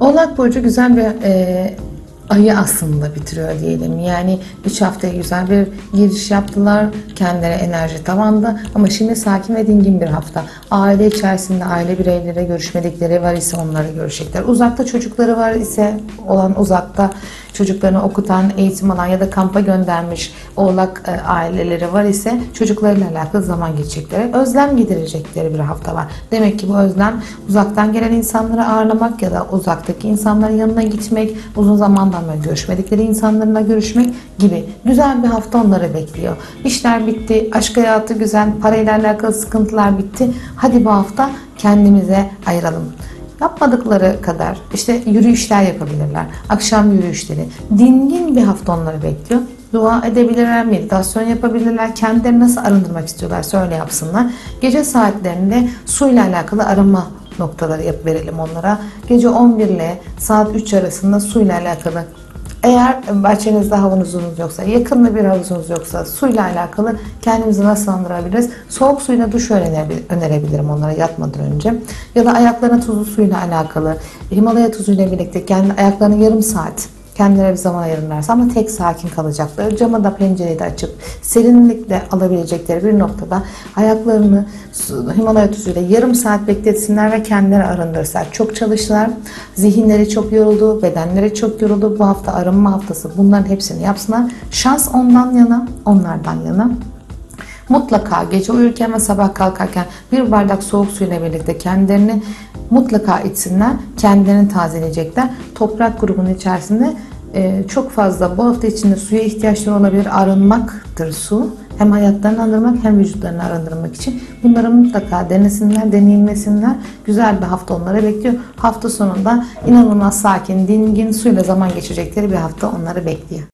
Oğlak Burcu güzel bir e, ayı aslında bitiriyor diyelim. Yani 3 haftaya güzel bir giriş yaptılar. Kendileri enerji tavanda ama şimdi sakin ve dingin bir hafta. Aile içerisinde aile bireylere görüşmedikleri var ise onları görecekler. Uzakta çocukları var ise olan uzakta çocuklarını okutan, eğitim alan ya da kampa göndermiş oğlak e, aileleri var ise çocuklarıyla alakalı zaman geçecekleri, özlem giderecekleri bir hafta var. Demek ki bu özlem uzaktan gelen insanları ağırlamak ya da uzaktaki insanların yanına gitmek, uzun zamandan beri görüşmedikleri insanlarla görüşmek gibi güzel bir hafta onları bekliyor. İşler bitti, aşk hayatı güzel, parayla alakalı sıkıntılar bitti. Hadi bu hafta kendimize ayıralım. Yapmadıkları kadar işte yürüyüşler yapabilirler. Akşam yürüyüşleri. Dingin bir hafta onları bekliyor. Dua edebilirler, meditasyon yapabilirler. Kendilerini nasıl arındırmak istiyorlarsa öyle yapsınlar. Gece saatlerinde suyla alakalı arınma noktaları yap verelim onlara. Gece 11 ile saat 3 arasında suyla alakalı eğer bahçenizde havuzunuz yoksa, yakında bir havuzunuz yoksa suyla alakalı kendimizi nasıl andırabiliriz? Soğuk suyla duş önerebil- önerebilirim onlara yatmadan önce. Ya da ayaklarına tuzlu suyla alakalı. Himalaya tuzuyla birlikte kendi ayaklarını yarım saat kendilerine bir zaman ayırırlarsa ama tek sakin kalacakları, camı da pencereyi de açıp serinlikle alabilecekleri bir noktada ayaklarını Himalaya tuzuyla yarım saat bekletsinler ve kendileri arındırsınlar. Çok çalıştılar, zihinleri çok yoruldu, bedenleri çok yoruldu. Bu hafta arınma haftası bunların hepsini yapsınlar. Şans ondan yana, onlardan yana. Mutlaka gece uyurken ve sabah kalkarken bir bardak soğuk suyla birlikte kendilerini mutlaka içsinler. Kendilerini tazeleyecekler. Toprak grubunun içerisinde e, çok fazla bu hafta içinde suya ihtiyaçları olabilir. Arınmaktır su. Hem hayatlarını arındırmak hem vücutlarını arındırmak için. Bunları mutlaka denesinler, deneyimlesinler. Güzel bir hafta onları bekliyor. Hafta sonunda inanılmaz sakin, dingin, suyla zaman geçirecekleri bir hafta onları bekliyor.